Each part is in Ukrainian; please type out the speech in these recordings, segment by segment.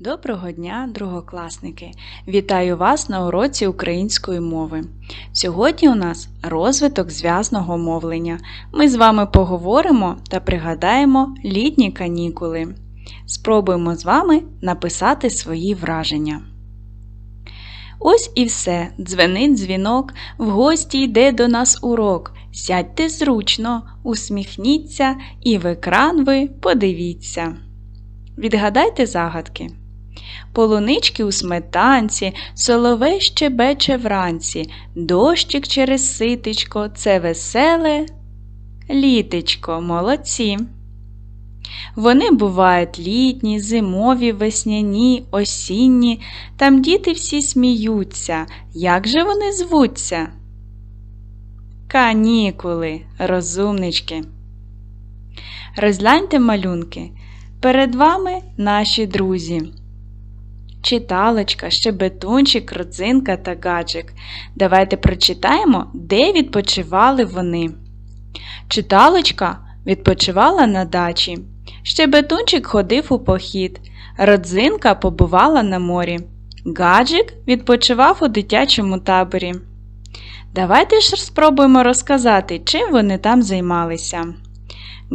Доброго дня, другокласники! Вітаю вас на уроці української мови. Сьогодні у нас розвиток зв'язного мовлення. Ми з вами поговоримо та пригадаємо літні канікули. Спробуємо з вами написати свої враження. Ось і все. Дзвенить дзвінок, в гості йде до нас урок. Сядьте зручно, усміхніться і в екран ви подивіться. Відгадайте загадки. Полунички у сметанці, соловей щебече вранці, дощик через ситечко, це веселе літечко, молодці. Вони бувають літні, зимові, весняні, осінні, там діти всі сміються. Як же вони звуться? Канікули, розумнички. Розгляньте малюнки. Перед вами наші друзі. Читалочка, щебетунчик, родзинка та гаджик. Давайте прочитаємо, де відпочивали вони. Читалочка відпочивала на дачі. Щебетунчик ходив у похід. Родзинка побувала на морі. Гаджик відпочивав у дитячому таборі. Давайте ж спробуємо розказати, чим вони там займалися.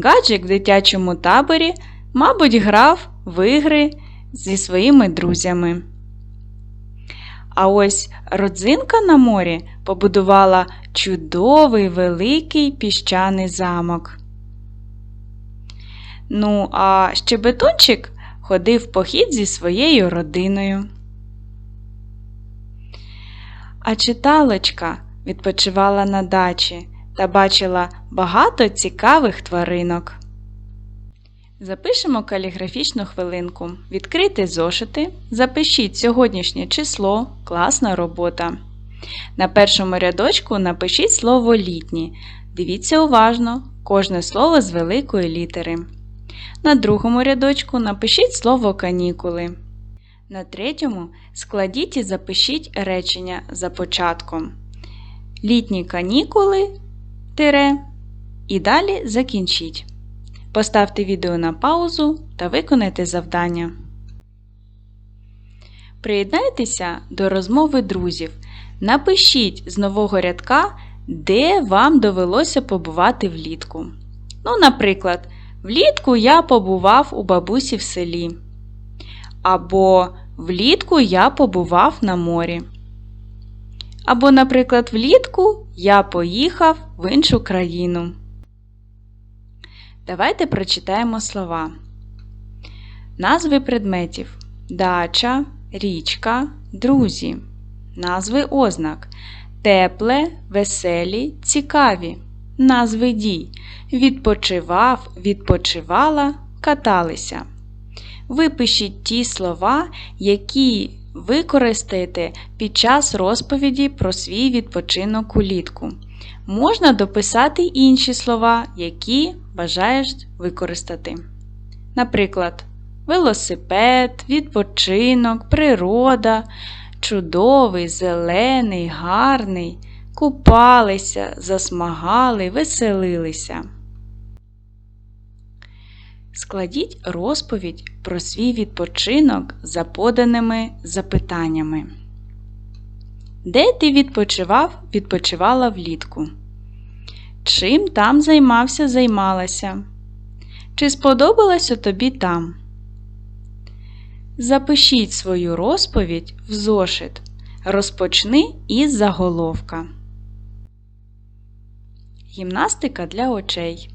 Гаджик в дитячому таборі, мабуть, грав в ігри зі своїми друзями. А ось родзинка на морі побудувала чудовий великий піщаний замок. Ну, а щебетунчик ходив похід зі своєю родиною. А читалочка відпочивала на дачі та бачила багато цікавих тваринок. Запишемо каліграфічну хвилинку. Відкрийте зошити, запишіть сьогоднішнє число, класна робота. На першому рядочку напишіть слово літні. Дивіться уважно, кожне слово з великої літери. На другому рядочку напишіть слово канікули. На третьому складіть і запишіть речення за початком. Літні канікули тире, і далі закінчіть. Поставте відео на паузу та виконайте завдання. Приєднайтеся до розмови друзів. Напишіть з нового рядка, де вам довелося побувати влітку. Ну, наприклад, влітку я побував у бабусі в селі. Або влітку я побував на морі. Або, наприклад, влітку я поїхав в іншу країну. Давайте прочитаємо слова. Назви предметів дача, річка, друзі. Назви ознак тепле, веселі, цікаві. Назви дій. Відпочивав, відпочивала, каталися. Випишіть ті слова, які використаєте під час розповіді про свій відпочинок улітку. Можна дописати інші слова, які бажаєш використати. Наприклад, велосипед, відпочинок, природа, чудовий, зелений, гарний, купалися, засмагали, веселилися. Складіть розповідь про свій відпочинок за поданими запитаннями. Де ти відпочивав, відпочивала влітку? Чим там займався, займалася? Чи сподобалося тобі там? Запишіть свою розповідь в зошит. Розпочни із заголовка. Гімнастика для очей.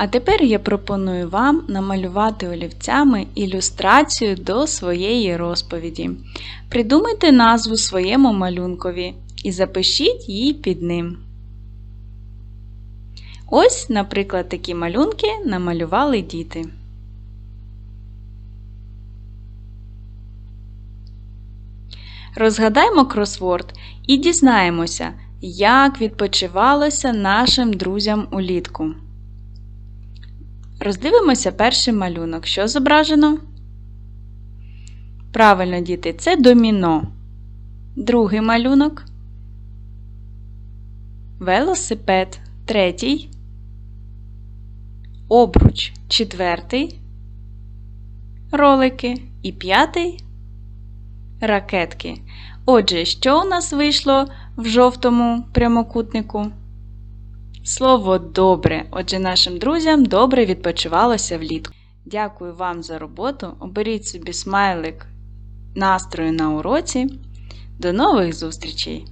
А тепер я пропоную вам намалювати олівцями ілюстрацію до своєї розповіді. Придумайте назву своєму малюнкові і запишіть її під ним. Ось, наприклад, такі малюнки намалювали діти. Розгадаймо кросворд і дізнаємося, як відпочивалося нашим друзям улітку. Роздивимося перший малюнок. Що зображено? Правильно, діти, це доміно. Другий малюнок. Велосипед. Третій. Обруч. Четвертий. Ролики. І п'ятий. Ракетки. Отже, що у нас вийшло в жовтому прямокутнику? Слово добре. Отже, нашим друзям добре відпочивалося влітку. Дякую вам за роботу. Оберіть собі смайлик настрою на уроці. До нових зустрічей!